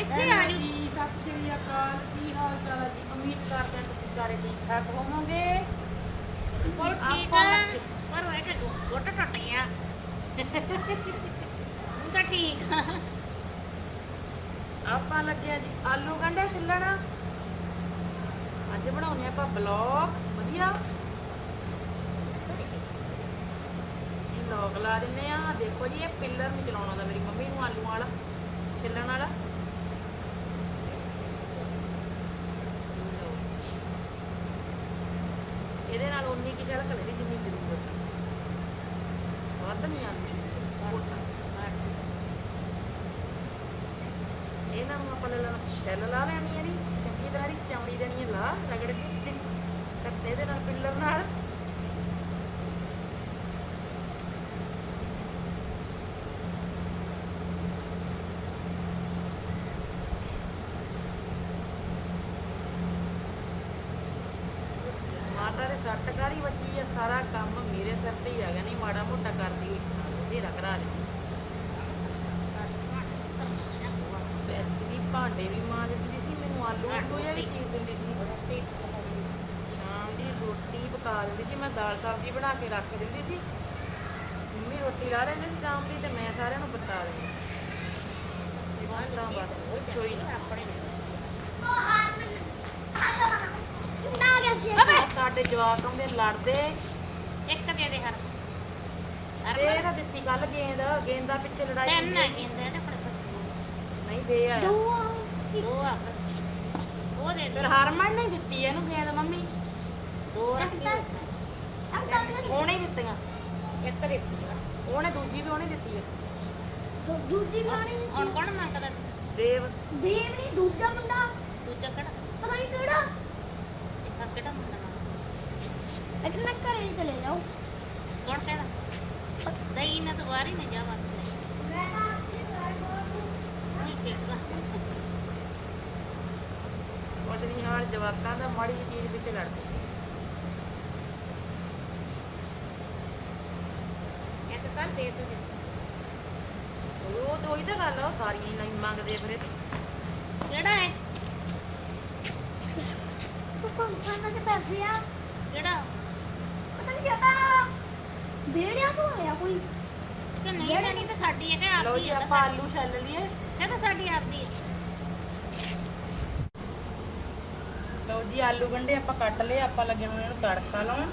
ਇੱਥੇ ਆ ਜੀ ਜੀ ਸਤਿ ਸ਼੍ਰੀ ਅਕਾਲ। ਕੀ ਹਾਲ ਚਾਲ ਹੈ ਜੀ? ਉਮੀਦ ਕਰਦੇ ਹਾਂ ਤੁਸੀਂ ਸਾਰੇ ਠੀਕ ਠਾਕ ਹੋਵੋਗੇ। ਹੋਰ ਠੀਕ ਆਪਾਂ ਆ? ਲੱਗੇ- ਪਰ ਇਹ ਕਿ ਗੁੱਟ ਟੁੱਟ ਗਿਆ ਹੁਣ ਤਾਂ ਠੀਕ ਆ। ਆਪਾਂ ਲੱਗੇ ਆ ਜੀ ਆਲੂ ਗੰਢੇ ਛਿੱਲਣ। ਅੱਜ ਬਣਾਉਣੇ ਆਪਾਂ ਬਲੌਗ। ਵਧੀਆ। ਲਾ ਦਿੰਨੇ ਆ। ਦੇਖੋ ਜੀ ਇਹ ਪਿੱਲਰ ਨਹੀਂ ਚਲਾਉਣਾ ਦਾ ਮੇਰੀ ਮੰਮੀ ਨੂੰ ਆਲੂ ਵਾਲਾ ਛਿੱਲਣ ਵਾਲਾ। ਇਹਦੇ ਨਾਲ ਉਨੀ ਕੀ ਗੱਲ ਕਰੇ ਜਿੰਨੀ ਜ਼ਰੂਰਤ ਆ। ਵੱਧ ਨਹੀਂ ਆਲੂ ਇਹਨਾਂ ਨੂੰ ਆਪਾਂ ਲੈ ਲੈਣਾ ਛਿੱਲ ਲਾ ਲੈਣੀ ਹੈ ਜੀ ਚੰਗੀ ਤਰ੍ਹਾਂ ਦੀ ਚਮੜੀ ਦੇਣੀ ਹੈ, ਲਾ ਰਗੜ ਕੇ ਕੱਟੇ ਦੇ ਨਾਲ ਪਿੱਲਰ ਨਾਲ ਕਾਰੀ ਵੱਜੀ ਆ ਸਾਰਾ ਕੰਮ ਮੇਰੇ ਸਿਰ ਤੇ ਹੀ ਆ ਗਿਆ ਨਹੀਂ ਮਾੜਾ ਮੋਟਾ ਕਰਦੀ ਹੋਈ ਇਹ ਰਗੜਾ ਲਈ। ਵਿੱਚ ਵੀ ਭਾਂਡੇ ਵੀ ਮਾਂਜਦੀ ਸੀ ਮੈਨੂੰ ਆਲੂ ਕੋਈ ਵੀ ਚੀਜ਼ ਦਿੰਦੀ ਸੀ। ਸ਼ਾਮ ਦੀ ਰੋਟੀ ਪਕਾ ਦਿੰਦੀ ਸੀ ਮੈਂ ਦਾਲ ਸਬਜ਼ੀ ਬਣਾ ਕੇ ਰੱਖ ਦਿੰਦੀ ਸੀ। ਮੰਮੀ ਰੋਟੀ ਲਾ ਲੈਂਦੇ ਸੀ ਸ਼ਾਮ ਦੀ ਤੇ ਮੈਂ ਸਾਰਿਆਂ ਨੂੰ ਬਤਾ ਦਿੰਦੀ ਸੀ। ਤਾਂ ਬਸ ਚੋਈ ਆਪਣੇ ਸਾਡੇ ਜਵਾਕ ਆਉਂਦੇ ਲੜਦੇ। ਇੱਕ ਦੇ ਦੇ ਹਰ। ਤੇ ਇਹ ਤਾਂ ਦਿੱਤੀ ਕੱਲ ਗੇਂਦ ਗੇਂਦਾ ਪਿੱਛੇ ਲੜਾਈ ਤਿੰਨ ਹੁੰਦੀ ਆ ਹੈ। ਗਿੰਦੇ ਨੇ ਆਪਣੇ ਕੋਲ। ਨਹੀਂ ਦੇ ਆਇਆ ਦੋ ਆ। ਉਹ ਦੇ ਫਿਰ। ਦੇ ਹਰਮਨ ਨੇ ਦਿੱਤੀ ਇਹਨੂੰ ਗੇਂਦ ਮੰਮੀ। ਦੋ ਰੱਖੀ ਉਹਨੇ ਹੀ ਦਿੱਤੀਆਂ। ਇੱਕ ਦੇ ਉਹਨੇ ਦੂਜੀ ਵੀ ਉਹਨੇ ਦਿੱਤੀ ਹੈ ਦੂਜੀ ਗਾਣੀ ਹੁਣ ਕੌਣ ਮੰਗਦਾ? ਦੇਵ। ਦੇਵ ਨਹੀਂ ਦੂਜਾ ਮੁੰਡਾ। ਦੂਜਾ ਕਿਹੜਾ? ਪਤਾ ਨਹੀਂ ਕਿਹੜਾ। ਇੱਕ ਕਿਹੜਾ ਮੁੰਡਾ। ਕਹਿੰਦਾ ਦਈ ਨਾ ਦੁਬਾਰੀ ਨੇ ਜਾ ਵਾਸਤੇ ਮੈਂ ਤਾਂ ਆਪਣੀ ਘਰ ਨਹੀਂ ਕਿਹਾ ਕੁਛ ਨਹੀਂ ਹਾਲ ਜਵਾਕਾਂ ਦਾ ਮਾੜੀ ਜਿਹੀ ਚੀਜ਼ ਪਿੱਛੇ ਲੜਦੇ ਇਹ ਤਾਂ ਕੱਲ ਦੇ। ਤੋ ਉਹ ਤਾਂ ਉਹੀ ਤਾਂ ਗੱਲ ਆ ਉਹ ਸਾਰੀਆਂ ਹੀ ਨਹੀਂ ਮੰਗਦੇ ਫਿਰ ਕਿਹੜਾ ਹੈ ਤੂੰ ਕੌਣ ਸਾਨਾ ਤੇ ਪੈਸੇ ਆ। ਕਿਹੜਾ? ਪਤਾ ਨਹੀਂ ਕਿਹੜਾ ਤੋਂ ਆਇਆ ਕੋਈ ਕਿ ਨਹੀਂ ਲੈਣੀ ਤਾਂ ਸਾਡੀ ਹੈ ਕਿ ਲਓ ਆਪਦੀ ਜੀ ਹੈ ਆਪਾਂ ਆਲੂ ਛੱਲ ਲਈਏ। ਇਹ ਤਾਂ ਸਾਡੀ ਆਪਦੀ ਹੈ ਲਓ ਜੀ, ਆਲੂ ਗੰਢੇ ਆਪਾਂ ਕੱਟ ਲਏ, ਆਪਾਂ ਲੱਗੇ ਹੁਣ ਇਹਨੂੰ ਤੜਕਾ ਲਾਉਣ।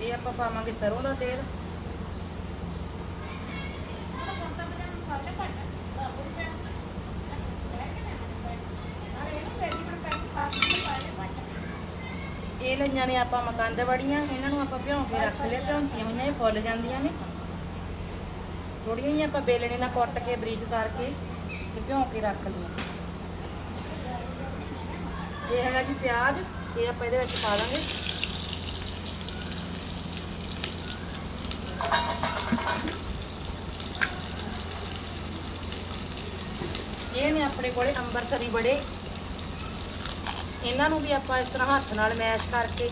ਇਹ ਆਪਾਂ ਪਾਵਾਂਗੇ ਸਰੋਂ ਦਾ ਤੇਲ। ਇਹ ਲਈਆਂ ਨੇ ਆਪਾਂ ਮਕੰਦ ਵੜੀਆਂ, ਇਹਨਾਂ ਨੂੰ ਆਪਾਂ ਭਿਉਂ ਕੇ ਰੱਖ ਲਿਆ, ਭਿਉਂਤੀਆਂ ਹੋਈਆਂ, ਇਹ ਫੁੱਲ ਜਾਂਦੀਆਂ ਨੇ। ਥੋੜੀਆਂ ਜਿਹੀਆਂ ਆਪਾਂ ਬੇਲਣੇ ਨਾਲ ਕੁੱਟ ਕੇ, ਬਰੀਕ ਕਰਕੇ ਤੇ ਭਿਉਂ ਕੇ ਰੱਖ ਲਈਆਂ। ਇਹ ਹੈਗਾ ਜੀ ਪਿਆਜ਼, ਇਹ ਆਪਾਂ ਇਹਦੇ ਵਿੱਚ ਪਾ ਦਾਂਗੇ। ਇਹ ਨੇ ਆਪਣੇ ਕੋਲੇ ਅੰਬਰਸਰੀ ਬੜੇ ਇਹਨਾਂ ਨੂੰ ਵੀ ਆਪਾਂ ਇਸ ਤਰ੍ਹਾਂ ਹੱਥ ਨਾਲ ਮੈਸ਼ ਕਰਕੇ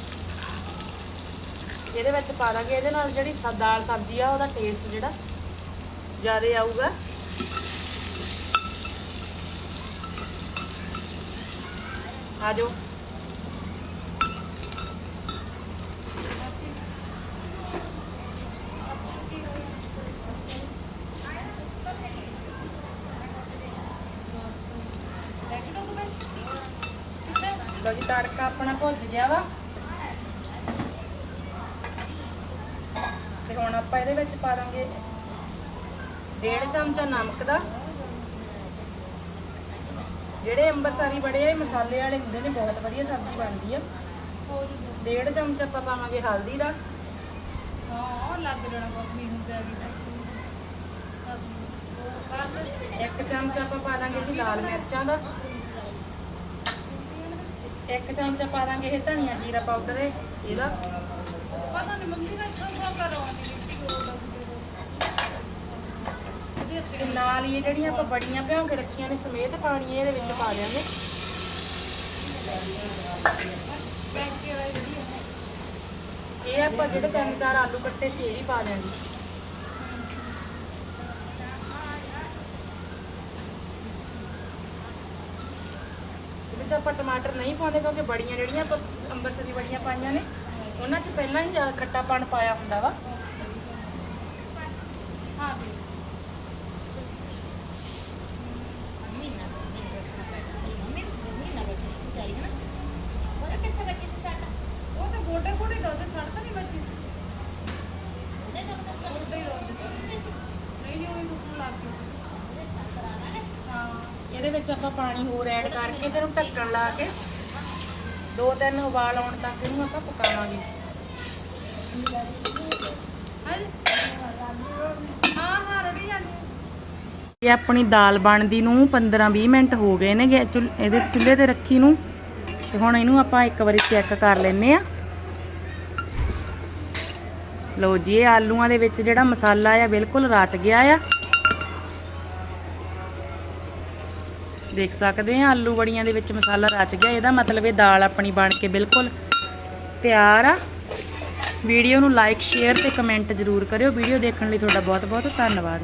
ਇਹਦੇ ਵਿੱਚ ਪਾ ਦਾਂਗੇ। ਇਹਦੇ ਨਾਲ ਜਿਹੜੀ ਦਾਲ ਸਬਜ਼ੀ ਆ, ਉਹਦਾ ਟੇਸਟ ਜਿਹੜਾ ਜ਼ਿਆਦਾ ਆਊਗਾ। ਆ ਜਾਓ। ਲਓ ਜੀ ਤੜਕਾ ਆਪਣਾ ਭੁੱਜ ਗਿਆ ਵਾ। ਤੇ ਹੁਣ ਆਪਾਂ ਇਹਦੇ ਵਿੱਚ ਪਾ ਦਾਂਗੇ ਡੇਢ ਚਮਚਾ ਨਮਕ ਦਾ। ਜਿਹੜੇ ਅੰਬਰਸਰੀ ਬੜੇ ਆ ਮਸਾਲੇ ਵਾਲੇ ਹੁੰਦੇ ਨੇ ਬਹੁਤ ਵਧੀਆ ਸਬਜ਼ੀ ਬਣਦੀ ਆ। ਡੇਢ ਚਮਚਾ ਆਪਾਂ ਪਾਵਾਂਗੇ ਹਲਦੀ ਦਾ। ਹਾਂ ਲੱਗ ਜਾਣਾ ਬਸ ਵੀ ਹੁੰਦਾ ਵੀ ਇੱਕ ਚਮਚਾ ਆਪਾਂ ਪਾ ਦਾਂਗੇ ਜੀ ਲਾਲ ਮਿਰਚਾਂ ਦਾ। ਇੱਕ ਚਮਚਾ ਪਾ ਦਾਂਗੇ ਇਹ ਧਨੀਆ ਜੀਰਾ ਪਾਊਡਰ ਇਹਦਾ। ਪਤਾ ਨਹੀਂ ਮੰਮੀ ਦਾ ਇੱਥੋਂ ਸੌ ਕਰੋ ਤੇ ਨਾਲ ਹੀ ਇਹ ਜਿਹੜੀਆਂ ਆਪਾਂ ਬੜੀਆਂ ਭਿਉਂ ਕੇ ਰੱਖੀਆਂ ਨੇ ਸਮੇਤ ਪਾਣੀ ਇਹਦੇ ਵਿੱਚ ਪਾ ਦਿਆਂਗੇ। ਇਹ ਆਪਾਂ ਜਿਹੜੇ ਤਿੰਨ ਚਾਰ ਆਲੂ ਕੱਟੇ ਸੀ ਇਹ ਵੀ ਪਾ ਦਿਆਂਗੇ। ਵਿੱਚ ਆਪਾਂ ਟਮਾਟਰ ਨਹੀਂ ਪਾਉਂਦੇ ਕਿਉਂਕਿ ਬੜੀਆਂ ਜਿਹੜੀਆਂ ਆਪਾਂ ਅੰਬਰਸਰੀ ਬੜੀਆਂ ਪਾਈਆਂ ਨੇ, ਉਹਨਾਂ 'ਚ ਪਹਿਲਾਂ ਹੀ ਜ਼ਿਆਦਾ ਖੱਟਾਪਣ ਪਾਇਆ ਹੁੰਦਾ ਵਾ। ਹਾਂ ਵੀ ਮਹੀਨਾ ਦੋ ਮਹੀਨੇ ਰੱਖਣਾ ਪੈਣਾ ਮੰਮੀ ਮਹੀਨਾ ਬੈਠੀ ਸੀ ਚਾਹੀਦਾ ਨਾ ਹੋਰ ਕਿੱਥੇ ਬੱਚੇ ਸੀ ਸਾਡਾ ਉਹ ਤਾਂ ਗੋਡੇ ਗੋਡੇ ਦਰਦ ਸੜ ਤਾਂ ਨਹੀਂ ਬੱਚੀ ਸੀ ਉਹਦੇ ਤੋਂ ਤਾਂ ਸਭ ਗੋਡੇ ਹੀ ਦਰਦ ਸੀ। ਨਹੀਂ ਨਹੀਂ ਉਹੀ ਦੁੱਖਣ ਲੱਗ ਗਈ ਸੀ ਉਹਦੇ ਸੰਤਰਾ ਨਾ ਹਾਂ ਇਹਦੇ ਵਿੱਚ ਆਪਾਂ ਪਾਣੀ ਹੋਰ ਐਡ ਕਰਕੇ ਤੇ ਇਹਨੂੰ ਢੱਕਣ ਲਾ ਕੇ ਦੋ ਤਿੰਨ ਉਬਾਲ ਆਉਣ ਤੱਕ ਇਹਨੂੰ ਆਪਾਂ ਪਕਾਵਾਂਗੇ। ਇਹ ਆਪਣੀ ਦਾਲ ਬਣਦੀ ਨੂੰ 15-20 ਮਿੰਟ ਹੋ ਗਏ ਨੇ ਇਹਦੇ ਚੁੱਲ੍ਹੇ ਤੇ ਰੱਖੀ ਨੂੰ। ਤੇ ਹੁਣ ਇਹਨੂੰ ਆਪਾਂ ਇੱਕ ਵਾਰੀ ਚੈੱਕ ਕਰ ਲੈਨੇ ਆ ਲਓ ਜੀ ਇਹ ਆਲੂਆਂ ਦੇ ਵਿੱਚ ਜਿਹੜਾ ਮਸਾਲਾ ਆ ਬਿਲਕੁਲ ਰਚ ਗਿਆ ਆ। ਦੇਖ ਸਕਦੇ ਆ ਆਲੂ ਬੜੀਆਂ ਦੇ ਵਿੱਚ ਮਸਾਲਾ ਰਚ ਗਿਆ। ਇਹਦਾ ਮਤਲਬ ਇਹ ਦਾਲ ਆਪਣੀ ਬਣ ਕੇ ਬਿਲਕੁਲ ਤਿਆਰ ਆ। ਵੀਡੀਓ ਨੂੰ ਲਾਈਕ ਸ਼ੇਅਰ ਤੇ ਕਮੈਂਟ ਜ਼ਰੂਰ ਕਰਿਓ। ਵੀਡੀਓ ਦੇਖਣ ਲਈ ਤੁਹਾਡਾ ਬਹੁਤ ਬਹੁਤ ਧੰਨਵਾਦ।